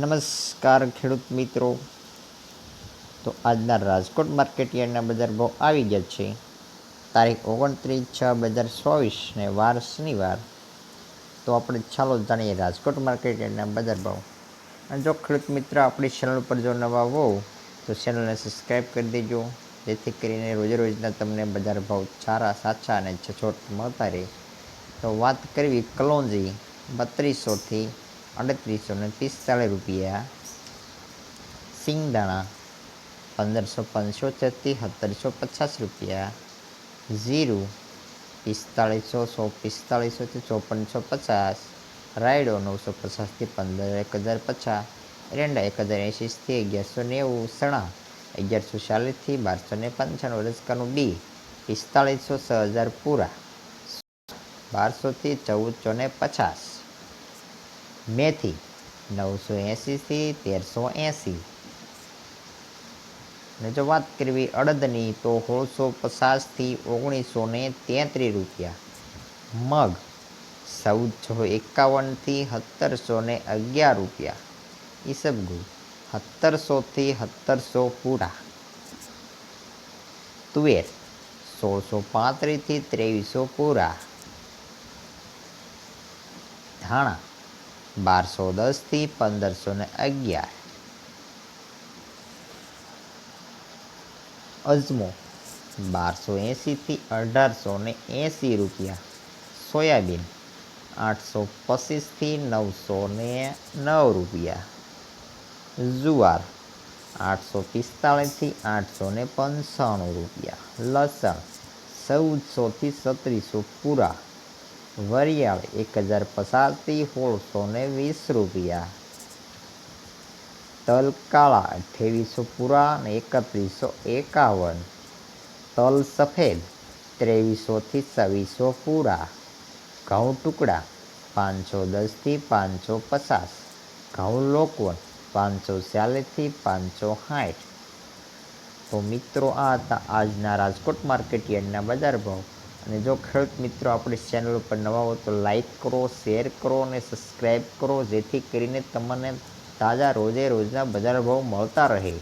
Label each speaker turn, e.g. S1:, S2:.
S1: નમસ્કાર ખેડૂત મિત્રો. તો આજના રાજકોટ માર્કેટ બજાર ભાવ આવી ગયા છે. તારીખ ઓગણત્રીસ છ બે હજાર ચોવીસ ને વાર શનિવાર. તો આપણે ચાલો જાણીએ રાજકોટ માર્કેટ યાર્ડના બજાર ભાવ. અને જો ખેડૂત મિત્ર આપણી ચેનલ પર જો નવા હોવ તો ચેનલને સબસ્ક્રાઈબ કરી દેજો. જેથી કરીને રોજે રોજના તમને બજાર ભાવ સારા, સાચા અને છછોટ મળતા રહે. તો વાત કરવી કલોંજી, બત્રીસોથી અડત્રીસો ને પિસ્તાળીસ રૂપિયા. સિંગદાણા પંદરસો પંચોતેરથી સત્તરસો પચાસ રૂપિયા. જીરું પિસ્તાળીસો સો પિસ્તાળીસોથી ચોપનસો પચાસ. રાયડો નવસો પચાસથી પંદર, એક હજાર પચાસ. એરંડા એક હજાર એંશીથી અગિયારસો નેવું. સણા અગિયારસો ચાલીસથી બારસો ને પંચાણું રસકાનું બી પિસ્તાળીસો છ હજાર પૂરા. બારસોથી ચૌદસો ને પચાસ. મેથી, નવસો એંશીથી તેરસો એંસી ને જો વાત કરવી અડદની, તો સોળસો પચાસથી ઓગણીસો ને તેત્રીસ રૂપિયા. મગ, ચૌદસો એકાવનથી સત્તરસો ને અગિયાર રૂપિયા. ઈસબગુલ સત્તરસોથી સત્તરસો પૂરા. તુવેર, સોળસો પાંત્રીસથી ત્રેવીસો પૂરા. ધાણા બારસો દસથી પંદરસો ને અગિયાર. અજમો બારસો એંશીથી અઢારસો ને એંશી રૂપિયા. સોયાબીન આઠસો પચીસથી નવસો ને નવ રૂપિયા. જુવાર આઠસો પિસ્તાળીસથી આઠસો ને પંચાણું રૂપિયા. લસણ ચૌદસોથી સત્રીસો પૂરા. વરિયાળ એક હજાર પચાસથી સોળસો ને વીસ રૂપિયા. તલ કાળા અઠ્યાવીસો પૂરા અને એકત્રીસો એકાવન. તલ સફેદ ત્રેવીસોથી છવ્વીસો પૂરા. ઘઉં ટુકડા પાંચસો દસથી પાંચસો પચાસ. ઘઉં લોકવન પાંચસો ચાલીસથી પાંચસો સાઠ. તો મિત્રો, આ હતા આજના રાજકોટ માર્કેટ યાર્ડના બજાર ભાવ. અને જો ખેડૂત મિત્રો આપણી ચેનલ ઉપર નવા હો તો લાઈક કરો શેર કરો અને સબસ્ક્રાઈબ કરો, જેથી કરીને તમને તાજા રોજે રોજના બજાર ભાવ મળતા રહે.